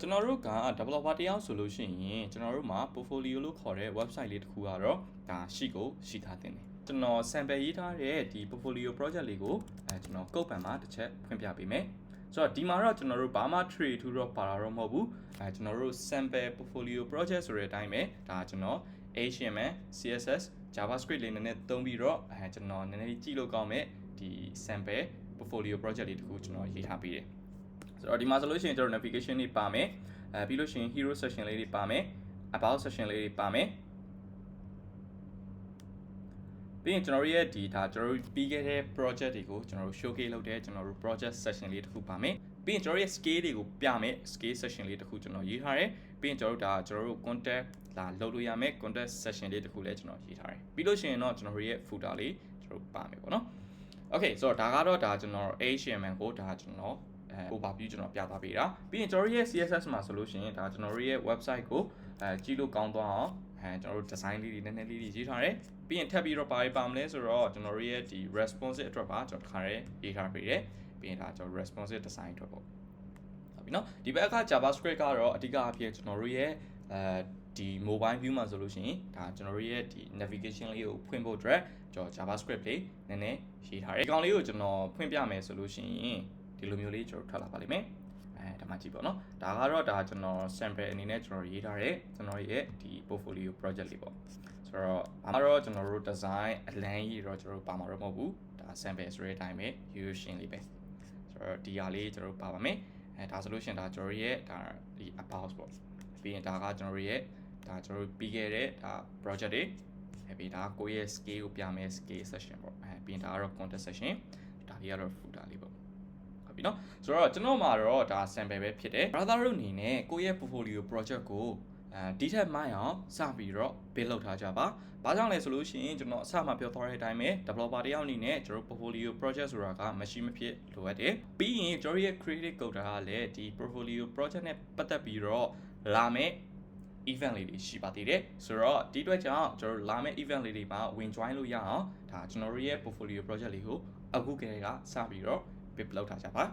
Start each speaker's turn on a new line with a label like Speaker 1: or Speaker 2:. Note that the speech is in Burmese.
Speaker 1: ကျွန်တော်တို့က developer တယောက်ဆိုလို့ရှိရင်ကျွန်တော်တို့မှာ portfolio လို့ခေါ်တဲ့ website လေးတစ်ခုကတော့ဒါရှိကိုရှိထားတင်တယ်ကျွန်တော် sample ရေးထားတဲ့ဒီ portfolio project လေးကိုအဲကျွန်တော်ကုတ်ပံမှာတစ်ချက်ဖွင့်ပြပေးမယ်ဆိုတော့ဒီမှာတော့ကျွန်တော်တို့ဘာမှ trade ထူတော့ပါတာတော့မဟုတ်ဘူးအဲကျွန်တော်တို့ sample portfolio project ဆိုတဲ့အတိုင်းပဲဒါကျွန်တော် HTML CSS JavaScript လေးနည်းနည်းသုံးပြီးတော့အဲကျွန်တော်နည်းနည်းကြည့်လို့ကောင်းမဲ့ဒီ sample portfolio project လေးတစ်ခုကျွန်တော်ရေးထားပေးတယ် ဆိုတော့ဒီမှာဆိုလို့ရှိရင်ကျွန်တော် navigation တွေပါမယ်အဲပြီးလို့ရှိရင် hero section လေးတွေပါမယ် about section လေးတွေပါမယ်ပြီးရင်ကျွန်တော်တို့ရဲ့ဒီဒါကျွန်တော်တို့ပြီးခဲ့တဲ့ project တွေကိုကျွန်တော်တို့ showcase လုပ်တဲ့ကျွန်တော်တို့ project section လေးတစ်ခုပါမယ်ပြီးရင်ကျွန်တော်တို့ရဲ့ scale တွေကိုပြမယ် scale section လေးတစ်ခုကျွန်တော်ရေးထားတယ်ပြီးရင်ကျွန်တော်တို့ဒါကျွန်တော်တို့ contact လာလုပ်လို့ရမယ် contact section လေးတစ်ခုလည်းကျွန်တော်ရေးထားတယ်ပြီးလို့ရှိရင်တော့ကျွန်တော်တို့ရဲ့ footer လေးကျွန်တော်တို့ပါမယ်ပေါ့နော် Okay ဆိုတော့ဒါကတော့ဒါကျွန်တော် HTML ကိုဒါကျွန်တော် အဲ overview ကျွန်တော်ပြသပေးတာပြီးရင်ကျွန်တော်တို့ရဲ့ CSS မှာဆိုလို့ရှိရင်ဒါကျွန်တော်တို့ရဲ့ website ကိုအဲကြည့်လို့ကောင်းသွားအောင်အဲကျွန်တော်တို့ design လေးတွေနည်းနည်းလေးတွေရေးထားတယ်ပြီးရင်ထပ်ပြီးတော့ပါပါမလဲဆိုတော့ကျွန်တော်တို့ရဲ့ဒီ responsive အတွက်ပါကျွန်တော်တစ်ခါရေးရေးထားပေးတယ်ပြီးရင်ဒါကျွန်တော် responsive design အတွက်ပေါ့ဟုတ်ပြီနော်ဒီဘက်က JavaScript ကတော့အဓိကအဖြစ်ကျွန်တော်တို့ရဲ့အဲဒီ mobile view မှာဆိုလို့ရှိရင်ဒါကျွန်တော်တို့ရဲ့ဒီ navigation လေးကိုဖွင့်ဖို့အတွက်ကျွန်တော် JavaScript လေးနည်းနည်းရေးထားတယ်ဒီကောင်လေးကိုကျွန်တော်ဖွင့်ပြမယ်ဆိုလို့ရှိရင် ဒီလိုမျိုးလေးကျွန်တော်ထွက်လာပါလိမ့်မယ်အဲဒါမှကြည့်ပေါ့နော်ဒါကတော့ဒါကျွန်တော် sample အနေနဲ့ကျွန်တော်ရေးထားတဲ့ကျွန်တော်ရဲ့ဒီ portfolio project လေးပေါ့ဆိုတော့ဘာမှတော့ကျွန်တော်တို့ design အလန်းကြီးတော့ကျွန်တော်တို့ပါမှာတော့မဟုတ်ဘူးဒါ sample ဆိုတဲ့အတိုင်းပဲ view ရှင်းလေးပဲဆိုတော့ဒီဟာလေးကျွန်တော်တို့ပါပါမယ်အဲဒါဆိုလို့ရှိရင်ဒါကျွန်တော်ရဲ့ဒါဒီ about ပေါ့ပြီးရင်ဒါကကျွန်တော်ရဲ့ဒါကျွန်တော်ပြီးခဲ့တဲ့ဒါ project တွေအဲပြီးဒါကိုယ့်ရဲ့ scale ကိုပြမယ် scale section ပေါ့အဲပြီးရင်ဒါကတော့ content section ဒါလေးကတော့ footer လေးပေါ့ ဟုတ်ပြီနော်ဆိုတော့ကျွန်တော်မှာတော့ဒါ sample ပဲဖြစ်တယ် brother တို့အနေနဲ့ကိုယ့်ရဲ့ portfolio project ကိုအဲဒီထက်မိုင်းအောင်စပြီးတော့ build လုပ်ထားကြပါ။ဘာကြောင့်လဲဆိုလို့ရှိရင်ကျွန်တော်အစမှပြောသွားတဲ့အတိုင်းပဲ developer တယောက်အနေနဲ့ကျွန်တော် portfolio project ဆိုတာကမရှိမဖြစ်လိုအပ်တယ်။ပြီးရင်ကျွန်တော်ရဲ့ creative code ကလည်းဒီ portfolio project နဲ့ပတ်သက်ပြီးတော့လာမယ့် event လေးတွေရှိပါသေးတယ်ဆိုတော့ဒီအတွက်ကြောင့်ကျွန်တော်တို့လာမယ့် event လေးတွေမှာဝင် join လို့ရအောင်ဒါကျွန်တော်တို့ရဲ့ portfolio project လေးကိုအခုကတည်းကစပြီးတော့ build လုပ်ထားကြပါ